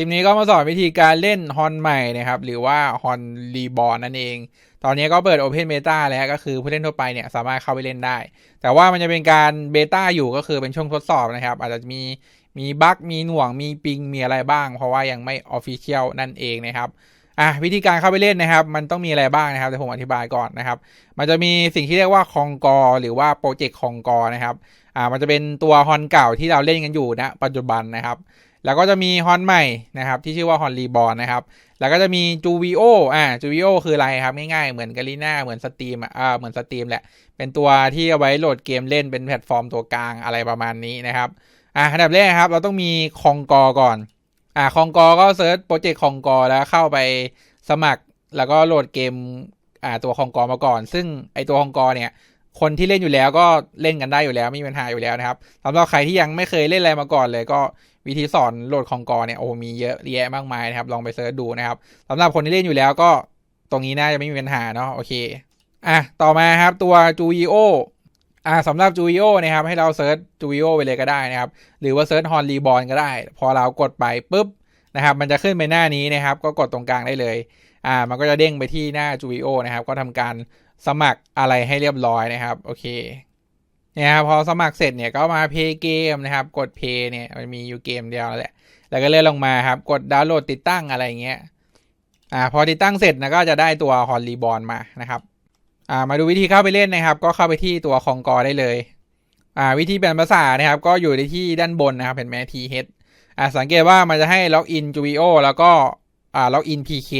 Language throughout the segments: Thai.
คลิปนี้ก็มาสอนวิธีการเล่นฮอนใหม่นะครับ หรือว่าฮอนรีบอ n นั่นเอง ตอนนี้ก็เปิด Open Beta แล้วก็คือผู้เล่นทั่วไปเนี่ยสามารถเข้าไปเล่นได้ แต่ว่ามันจะเป็นการเบต้าอยู่ก็คือเป็นช่วงทดสอบนะครับ อาจจะมีมีบั๊กมีหน่วงมีปิง มีอะไรบ้าง เพราะว่ายังไม่ออฟฟิเชียลนั่นเองนะครับอะวิธีการเข้าไปเล่นนะครับ มันต้องมีอะไรบ้างนะครับเดี๋ยวผมอธิบายก่อนนะครับ มันจะมีสิ่งที่เรียกว่าคองกอหรือว่าโปรเจกต์คองกอนะครับอ่ามันจะเป็นตัวฮอนเก่าที่เราเล่นกันอยู่ณปัจจุบันนะครับ แล้วก็จะมีฮอนใหม่นะครับที่ชื่อว่าฮอนรีบอ n นะครับ แล้วก็จะมีจูวิโออ่าจูวิโอคืออะไรครับง่ายๆเหมือนกาลีน่าเหมือนสตรีมอ่าเหมือนสตรีมแหละ เป็นตัวที่เอาไว้โหลดเกมเล่นเป็นแพลตฟอร์มตัวกลางอะไรประมาณนี้นะครับอ่าอันดับแรกครับเราต้องมีคองกอก่อนอ่าคองกอก็เซิร์ชโปรเจกต์คองกอแล้วเข้าไปสมัครแล้วก็โหลดเกมอ่าตัวคองกอมาก่อน ซึ่งไอตัวคองกอเนี่ย คนที่เล่นอยู่แล้วก็เล่นกันได้อยู่แล้วไม่มีปัญหาอยู่แล้วนะครับสำหรับใครที่ยังไม่เคยเล่นอะไรมาก่อนเลยก็วิธีสอนโหลดของกอเนี่ยโอ้มีเยอะแยะมากมายนะครับลองไปเสิร์ชดูนะครับสำหรับคนที่เล่นอยู่แล้วก็ตรงนี้น่าจะไม่มีปัญหาเนาะโอเคอะต่อมาครับตัวจูโออะสำหรับจูโอนะครับให้เราเซิร์ชจูโอไปเลยก็ได้นะครับหรือว่าเซิร์ชฮอนรีบอลก็ได้ พอเรากดไปปุ๊บนะครับมันจะขึ้นไปหน้านี้นะครับ ก็กดตรงกลางได้เลย อ่ามันก็จะเด้งไปที่หน้าจูโอนะครับ ก็ทำการสมัครอะไรให้เรียบร้อยนะครับ โอเคเนี่ยครับพอสมัครเสร็จเนี่ยก็มาเพย์เกมนะครับ กดเพย์เนี่ยมันมีอยู่เกมเดียวแหละ แล้วก็เลื่อนลงมาครับ กดดาวน์โหลดติดตั้งอะไรเงี้ยอ่าพอติดตั้งเสร็จนะก็จะได้ตัวฮอนรีบอลมานะครับอ่ามาดูวิธีเข้าไปเล่นนะครับ ก็เข้าไปที่ตัวคองกอได้เลยอ่าวิธีเปลี่ยนภาษานะครับ ก็อยู่ในที่ด้านบนนะครับเห็นไหม th อ่าสังเกตว่ามันจะให้ล็อกอิน Juvio แล้วก็อ่าล็อกอิน pk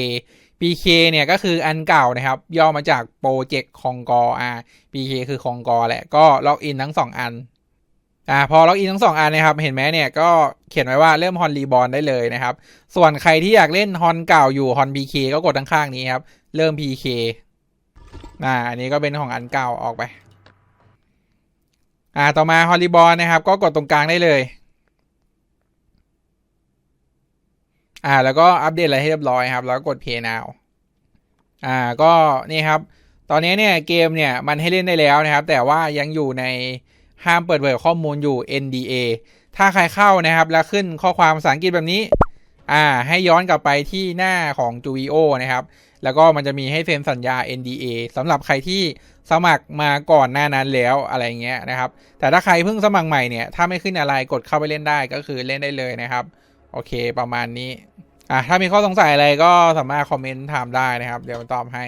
PK เนี่ยก็คืออันเก่านะครับ ย่อมาจากโปรเจกต์คองกออ่า PK คือคองกอแหละก็ล็อกอินทั้งสองอันอ่าพอล็อกอินทั้งสองอันนะครับ เห็นไหมเนี่ยก็เขียนไว้ว่าเริ่มฮอนรีบอลได้เลยนะครับ ส่วนใครที่อยากเล่นฮอนเก่าอยู่ฮอน PK ก็กดข้างๆนี้ครับ เริ่ม PK อ่าอันนี้ก็เป็นของอันเก่าออกไป อ่าต่อมาฮอนรีบอลนะครับ ก็กดตรงกลางได้เลย อ่า แล้วก็อัปเดตอะไรให้เรียบร้อยครับ แล้วกกด Play now อ่า ก็นี่ครับ ตอนนี้เนี่ยเกมเนี่ยมันให้เล่นได้แล้วนะครับ แต่ว่ายังอยู่ในห้ามเปิดเผยข้อมูลอยู่ NDA ถ้าใครเข้านะครับ แล้วขึ้นข้อความภาษาอังกฤษแบบนี้ อ่า ให้ย้อนกลับไปที่หน้าของ Juvio นะครับ แล้วก็มันจะมีให้เซ็นสัญญา NDA สำหรับใครที่สมัครมาก่อนหน้านั้นแล้วอะไรเงี้ยนะครับ แต่ถ้าใครเพิ่งสมัครใหม่เนี่ย ถ้าไม่ขึ้นอะไรกดเข้าไปเล่นได้ก็คือเล่นได้เลยนะครับ โอเคประมาณนี้อะถ้ามีข้อสงสัยอะไรก็สามารถคอมเมนต์ถามได้นะครับ เดี๋ยวตอบให้